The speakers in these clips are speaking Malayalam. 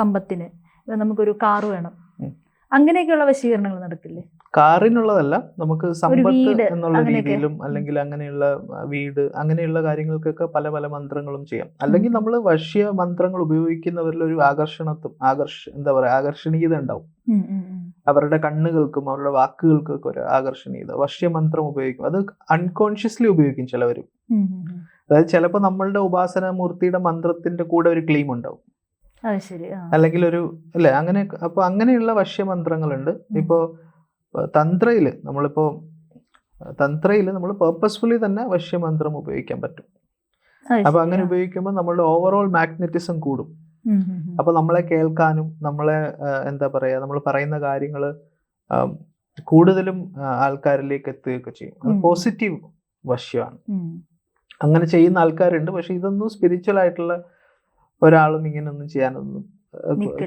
സമ്പത്തിന്. നമുക്കൊരു കാർ വേണം. അങ്ങനെയൊക്കെയുള്ള വശീകരണങ്ങൾ നടക്കില്ലേ? കാറിനുള്ളതല്ല നമുക്ക് സമ്പത്ത് എന്നുള്ള. രീതിയിലും അല്ലെങ്കിൽ അങ്ങനെയുള്ള വീട് അങ്ങനെയുള്ള കാര്യങ്ങൾക്കൊക്കെ പല പല മന്ത്രങ്ങളും ചെയ്യാം. അല്ലെങ്കിൽ നമ്മൾ വശ്യ മന്ത്രങ്ങൾ ഉപയോഗിക്കുന്നവരിൽ ഒരു ആകർഷണത്വം ആകർഷ എന്താ പറയാ ആകർഷണീയത ഉണ്ടാവും. അവരുടെ കണ്ണുകൾക്കും അവരുടെ വാക്കുകൾക്കൊക്കെ ഒരു ആകർഷണീയത. വശ്യ മന്ത്രം ഉപയോഗിക്കും. അത് അൺകോൺഷ്യസ്ലി ഉപയോഗിക്കും ചിലവരും. അതായത് ചിലപ്പോൾ നമ്മളുടെ ഉപാസന മൂർത്തിയുടെ മന്ത്രത്തിന്റെ കൂടെ ഒരു ക്ലെയിം ഉണ്ടാവും. അല്ലെങ്കിൽ ഒരു അല്ലെ അങ്ങനെ അപ്പൊ അങ്ങനെയുള്ള വശ്യമന്ത്രങ്ങളുണ്ട് ഇപ്പോ തന്ത്രയിൽ നമ്മളിപ്പോ തന്ത്രയിൽ നമ്മൾ പേർപ്പസ്ഫുള്ളി തന്നെ വശ്യമന്ത്രം ഉപയോഗിക്കാൻ പറ്റും. അപ്പൊ അങ്ങനെ ഉപയോഗിക്കുമ്പോൾ നമ്മളുടെ ഓവറോൾ മാഗ്നറ്റിസം കൂടും. അപ്പൊ നമ്മളെ കേൾക്കാനും നമ്മളെ എന്താ പറയാ നമ്മൾ പറയുന്ന കാര്യങ്ങൾ കൂടുതലും ആൾക്കാരിലേക്ക് എത്തുകയൊക്കെ ചെയ്യും. അത് പോസിറ്റീവ് വശ്യമാണ് അങ്ങനെ ചെയ്യുന്ന ആൾക്കാരുണ്ട് പക്ഷെ ഇതൊന്നും സ്പിരിച്വൽ ആയിട്ടുള്ള ഒരാളും ഇങ്ങനെയൊന്നും ചെയ്യാനൊന്നും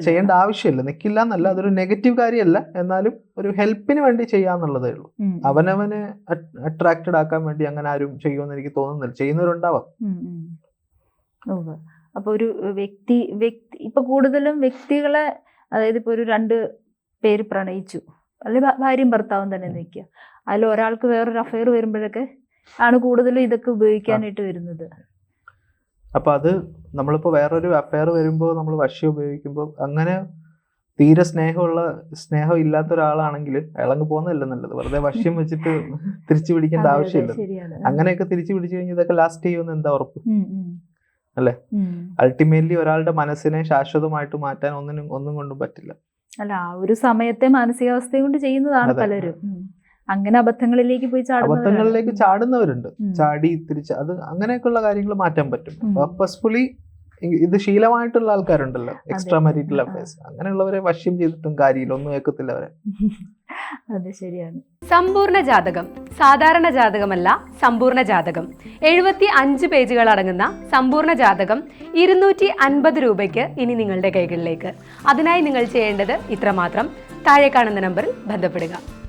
ചെയ്യേണ്ട ആവശ്യമില്ല. നിൽക്കില്ല എന്നല്ല അതൊരു നെഗറ്റീവ് കാര്യമല്ല. എന്നാലും ഒരു ഹെൽപ്പിന് വേണ്ടി ചെയ്യാന്നുള്ളതേ ഉള്ളൂ. അവനവനെ അട്രാക്റ്റഡ് ആക്കാൻ വേണ്ടി അങ്ങനെ ആരും ചെയ്യുമെന്ന് എനിക്ക് തോന്നുന്നില്ല. ചെയ്യുന്നവരുണ്ടാവാം. അപ്പൊ ഒരു വ്യക്തി വ്യക്തി ഇപ്പൊ കൂടുതലും വ്യക്തികളെ അതായത് ഇപ്പൊ ഒരു രണ്ട് പേര് പ്രണയിച്ചു. അല്ലെ ഭാര്യയും ഭർത്താവും തന്നെ നിൽക്കുക. അതിൽ ഒരാൾക്ക് വേറൊരു അഫയർ വരുമ്പോഴൊക്കെ ആണ് കൂടുതലും ഇതൊക്കെ ഉപയോഗിക്കാനായിട്ട് വരുന്നത്. അപ്പൊ അത് നമ്മളിപ്പോ വേറൊരു അഫയർ വരുമ്പോൾ നമ്മൾ വശ്യം ഉപയോഗിക്കുമ്പോൾ അങ്ങനെ തീരെ സ്നേഹമുള്ള സ്നേഹം ഇല്ലാത്ത ഒരാളാണെങ്കിൽ അയാളങ്ങ് പോകുന്നതല്ല നല്ലത്. വെറുതെ വശ്യം വെച്ചിട്ട് തിരിച്ചു പിടിക്കേണ്ട ആവശ്യമില്ല അങ്ങനെയൊക്കെ തിരിച്ചു പിടിച്ചു കഴിഞ്ഞാൽ ഇതൊക്കെ ലാസ്റ്റ് ചെയ്യുമെന്ന് എന്താ ഉറപ്പ്. അല്ലേ? അൾട്ടിമേറ്റ്ലി ഒരാളുടെ മനസ്സിനെ ശാശ്വതമായിട്ട് മാറ്റാൻ ഒന്നിനും ഒന്നും കൊണ്ടും പറ്റില്ല. അല്ല ആ ഒരു സമയത്തെ മാനസികാവസ്ഥയും കൊണ്ട് ചെയ്യുന്നതാണ് പലരും. അങ്ങനെ അബദ്ധങ്ങളിലേക്ക് പോയി. അബദ്ധങ്ങളിലേക്ക് ചാടുന്നവരുണ്ട്. ചാടി തിരിച്ച് അത് അങ്ങനെയൊക്കെയുള്ള കാര്യങ്ങൾ മാറ്റാൻ പറ്റും. പർപ്പസ്ഫുള്ളി ഇത് ശീലമായിട്ടുള്ള ആൾക്കാരുണ്ടല്ലോ. Extra marital. അഫയേഴ്സ് അങ്ങനെയുള്ളവരെ വശ്യം ചെയ്തിട്ടും കാര്യമില്ല. ഒന്നും ഏക്കത്തില്ല അവരെ. അത് ശരിയാണ്. സമ്പൂർണ ജാതകം. സാധാരണ ജാതകമല്ല സമ്പൂർണ ജാതകം. എഴുപത്തി അഞ്ച് പേജുകൾ അടങ്ങുന്ന സമ്പൂർണ ജാതകം ഇരുന്നൂറ്റി അൻപത് രൂപയ്ക്ക് ഇനി നിങ്ങളുടെ കൈകളിലേക്ക്. അതിനായി നിങ്ങൾ ചെയ്യേണ്ടത് ഇത്രമാത്രം. താഴെ കാണുന്ന നമ്പറിൽ ബന്ധപ്പെടുക.